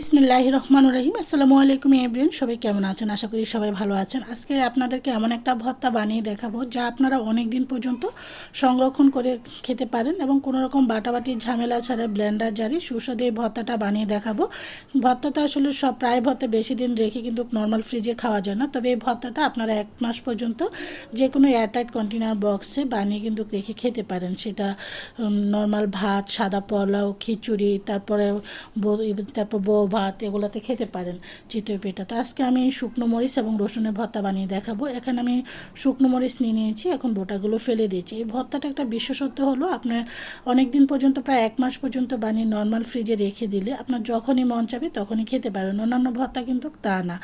বিসমিল্লাহ রহমান রহিম। আসসালামু আলাইকুম এভরিন সবাই কেমন আছেন? আশা করি সবাই ভালো আছেন। আজকে আপনাদেরকে এমন একটা ভর্তা বানিয়ে দেখাবো, যা আপনারা অনেক দিন পর্যন্ত সংরক্ষণ করে খেতে পারেন এবং কোনো রকম বাটাবাটির ঝামেলা ছাড়া ব্লেন্ডার জারি সুস্বাদু এই ভর্তাটা বানিয়ে দেখাবো। ভর্তাটা আসলে সব প্রায় ভর্তা বেশি দিন রেখে কিন্তু নর্মাল ফ্রিজে খাওয়া যায় না। তবে এই ভর্তাটা আপনারা এক মাস পর্যন্ত যে কোনো এয়ারটাইট কন্টেনার বক্সে বানিয়ে কিন্তু রেখে খেতে পারেন। সেটা নর্মাল ভাত, সাদা পোলাও, খিচুড়ি, তারপরে তারপর ভাত এগুলোতে খেতে পারেন, চিতই পিঠা তো আজকে আমি শুকনো মরিচ এবং রসুনের ভর্তা বানিয়ে দেখাবো। এখানে আমি শুকনো মরিচ নিয়ে নিয়েছি, এখন বোটাগুলো ফেলে দিয়েছি। এই ভর্তাটা একটা বিশেষত্ব হলো আপনার অনেক দিন পর্যন্ত, প্রায় এক মাস পর্যন্ত বানিয়ে নর্মাল ফ্রিজে রেখে দিলে আপনার যখনই মন চাবে তখনই খেতে পারেন। অন্যান্য ভর্তা কিন্তু তা না।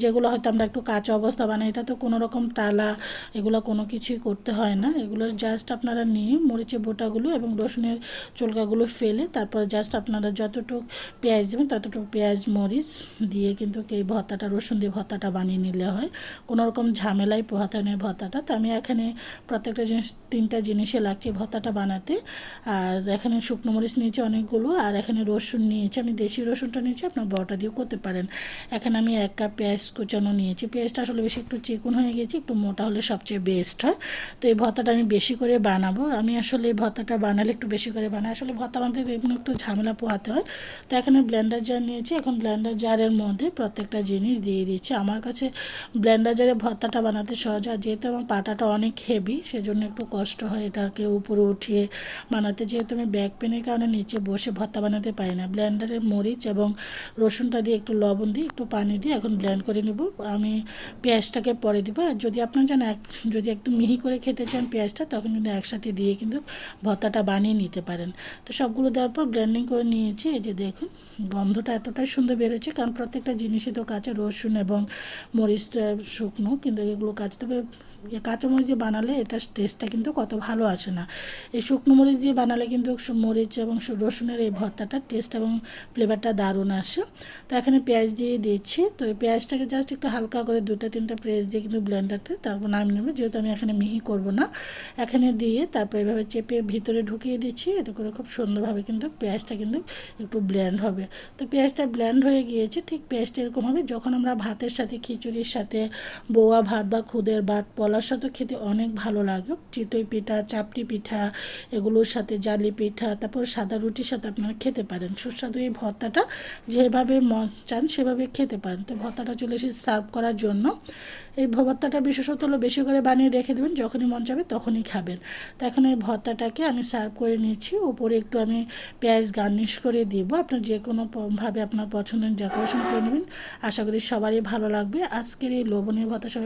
যেগুলো হয়তো আমরা একটু কাঁচা অবস্থা বানাই, এটা তো কোনো রকম টালা, এগুলো কোনো কিছুই করতে হয় না। এগুলো জাস্ট আপনারা নিয়ে মরিচের বোটাগুলো এবং রসুনের চুলকাগুলো ফেলে, তারপরে জাস্ট আপনারা যতটুকু পেঁয়াজ দেবেন ততটুকু পেঁয়াজ, মরিচ দিয়ে কিন্তু এই ভর্তাটা, রসুন দিয়ে ভর্তাটা বানিয়ে নিলে হয়। কোনো রকম ঝামেলাই পোহাতে নেই ভর্তাটা। তো আমি এখানে প্রত্যেকটা জিনিস, তিনটা জিনিসে লাগছে ভর্তাটা বানাতে। আর এখানে শুকনো মরিচ নিয়েছি অনেকগুলো, আর এখানে রসুন নিয়েছি। আমি দেশি রসুনটা নিয়েছি, আপনার বড়টা দিয়েও করতে পারেন। এখানে আমি এক কাপ পেঁয়াজ কুচানো নিয়েছি। পেঁয়াজটা আসলে বেশি একটু চিকন হয়ে গেছে, একটু মোটা হলে সবচেয়ে বেস্ট হয়। তো এই ভর্তাটা আমি বেশি করে বানাবো। আমি আসলে এই ভর্তাটা বানালে একটু বেশি করে বানাই। আসলে ভর্তা বানাতে একটু ঝামেলা পোহাতে হয়। তো এখানে ব্লেন্ডার জার নিয়েছি এখন ব্লেন্ডার জারের মধ্যে প্রত্যেকটা জিনিস দিয়ে দিচ্ছি। আমার কাছে ব্লেন্ডার জারে ভর্তাটা বানাতে সহজ আর যেহেতু আমার পাটাটা অনেক হেভি সেজন্য একটু কষ্ট হয় এটাকে উপরে উঠিয়ে বানাতে। যেহেতু আমি ব্যাক পেনের কারণে নিচে বসে ভর্তা বানাতে পারি না। ব্লেন্ডারে মরিচ এবং রসুনটা দিয়ে একটু লবণ দিয়ে, একটু পানি দিয়ে এখন ব্লেন্ড করে নেব। আমি পেঁয়াজটাকে পরে দিব। আর যদি আপনার চান এক যদি একটু মিহি করে খেতে চান পেঁয়াজটা, তখন কিন্তু একসাথে দিয়ে কিন্তু ভর্তাটা বানিয়ে নিতে পারেন। তো সবগুলো দেওয়ার পর ব্লেন্ডিং করে নিয়েছি। এই যে দেখুন, গন্ধটা এতটাই সুন্দর বেরোচ্ছে, কারণ প্রত্যেকটা জিনিসই তো কাঁচা রসুন এবং মরিচ শুকনো, কিন্তু এগুলো কাঁচা, তবে ইয়ে কাঁচা মরিচ দিয়ে বানালে এটার টেস্টটা কিন্তু কত ভালো আসে না। এই শুকনো মরিচ দিয়ে বানালে কিন্তু মরিচ এবং রসুনের এই ভর্তাটার টেস্ট এবং ফ্লেভারটা দারুণ আসে। তো এখানে পেঁয়াজ দিয়ে দিচ্ছি, তো এই পেঁয়াজটাকে জাস্ট একটু হালকা করে দুটা তিনটা পেঁয়াজ দিয়ে কিন্তু ব্লেন্ডারতে তারপর নামিয়ে নেব, যেহেতু আমি এখানে মিহি করব না। এখানে দিয়ে তারপর এভাবে চেপে ভিতরে ঢুকিয়ে দিচ্ছি, এতে করে খুব সুন্দরভাবে কিন্তু পেঁয়াজটা কিন্তু একটু ব্লেন্ড হবে। তো পেঁয়াজটা ব্ল্যান্ড হয়ে গিয়েছে, ঠিক পেঁয়াজটা এরকম হবে। যখন আমরা ভাতের সাথে, খিচুড়ির সাথে, বোয়া ভাত বা খুদের ভাত পলার সাথে খেতে অনেক ভালো লাগে। চিতই পিঠা, চাপটি পিঠা, এগুলোর সাথে জালি পিঠা, তারপর সাদা রুটির সাথে আপনারা খেতে পারেন। সুস্বাদু এই ভর্তাটা যেভাবে মন চান সেভাবে খেতে পারেন। তো ভর্তাটা চলে এসে সার্ভ করার জন্য। এই ভর্তাটা বিশেষত হলো বেশি করে বানিয়ে রেখে দেবেন, যখনই মন যাবে তখনই খাবেন। তো এখন এই ভর্তাটাকে আমি সার্ভ করে নিচ্ছি। উপরে একটু আমি পেঁয়াজ গার্নিশ করে দিব। আপনার যে কোনো ভাবে আপনার পছন্দের ডেকোরেশন করে নেবেন। আশা করি সবারই ভালো লাগবে। আজকের এই লোভনীয় ভাতা